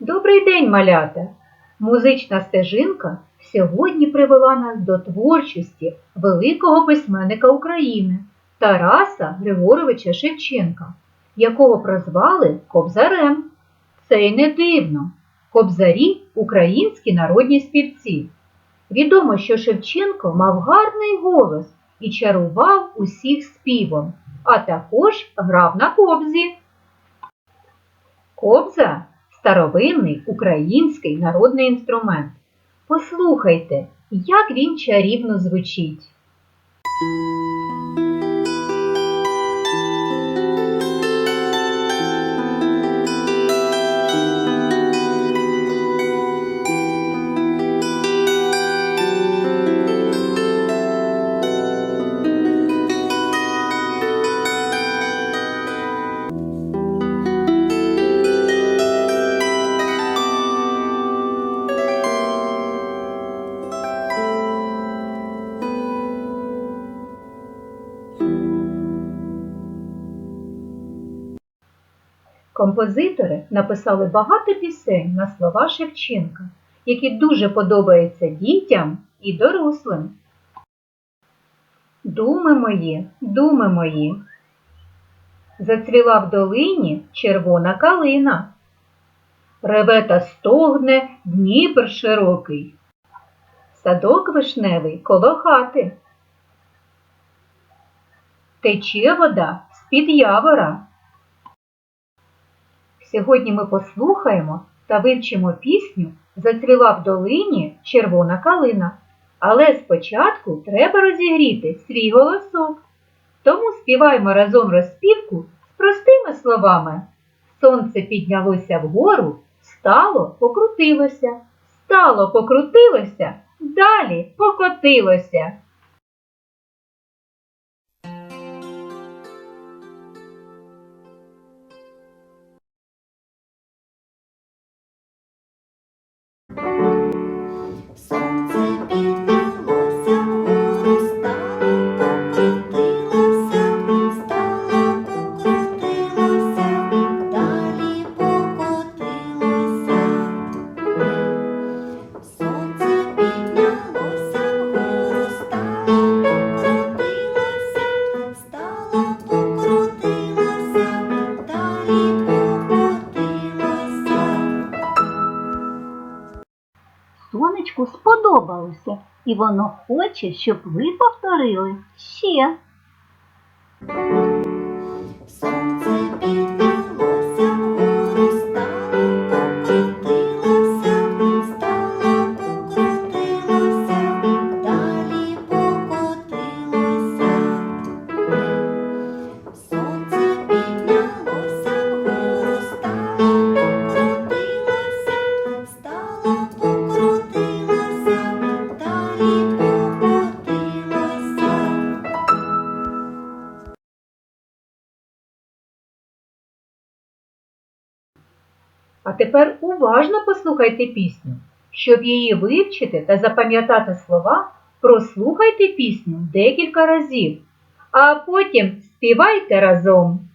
Добрий день, малята! Музична стежинка сьогодні привела нас до творчості великого письменника України Тараса Григоровича Шевченка, якого прозвали Кобзарем. Це й не дивно. Кобзарі українські народні співці. Відомо, що Шевченко мав гарний голос і чарував усіх співом, а також грав на кобзі. Кобза старовинний український народний інструмент. Послухайте, як він чарівно звучить. Композитори написали багато пісень на слова Шевченка, які дуже подобаються дітям і дорослим. Думи мої, думи мої. Зацвіла в долині червона калина. Реве та стогне Дніпр широкий. Садок вишневий коло хати. Тече вода з-під явора. Сьогодні ми послухаємо та вивчимо пісню Зацвіла в долині червона калина. Але спочатку треба розігріти свій голосок. Тому співаємо разом розпівку з простими словами. Сонце піднялося вгору, стало, покрутилося, стало, покрутилося, далі покотилося. Сподобалося, і воно хоче, щоб ви повторили ще. А тепер уважно послухайте пісню. Щоб її вивчити та запам'ятати слова, прослухайте пісню декілька разів, а потім співайте разом.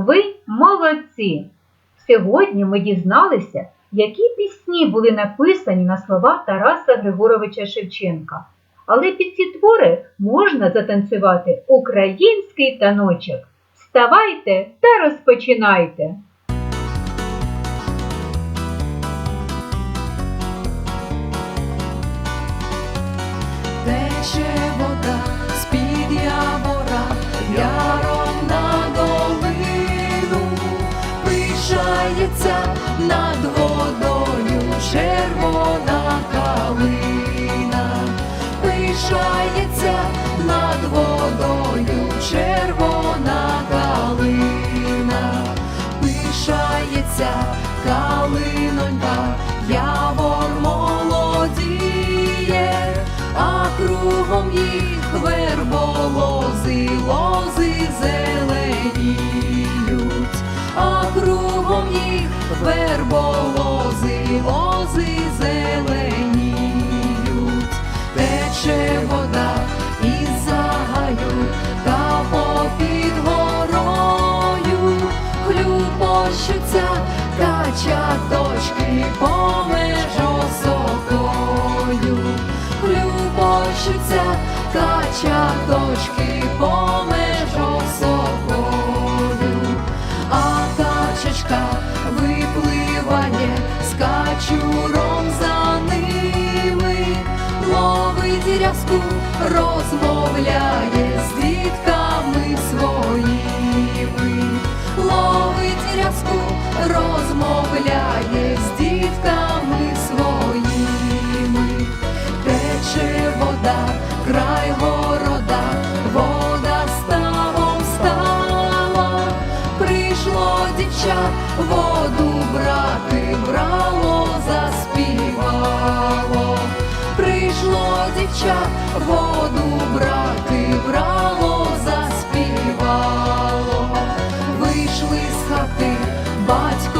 Ви молодці! Сьогодні ми дізналися, які пісні були написані на слова Тараса Григоровича Шевченка. Але під ці твори можна затанцювати український таночок. Вставайте та розпочинайте! Тече вода пишається над водою червона калина, пишається над водою червона калина, пишається калинонька, верболози, лози зеленіють, тече вода із загаю та попід горою, хлюпощуться качаточки помеж осокою хлюпощуться качаточки помеж ловить розмовляє з дітками своїми, ловить рязку, розмовляє з дітками своїми. Тече вода, край города, вода ставом стала, прийшло дівча, вийшли з хати, батько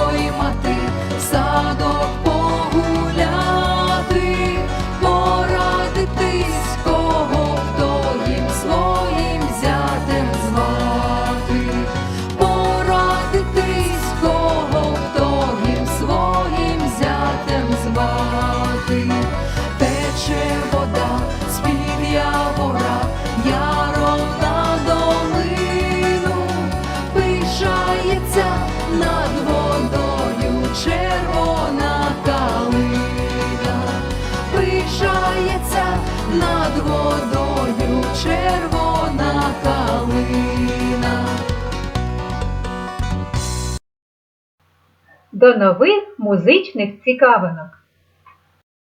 До нових музичних цікавинок!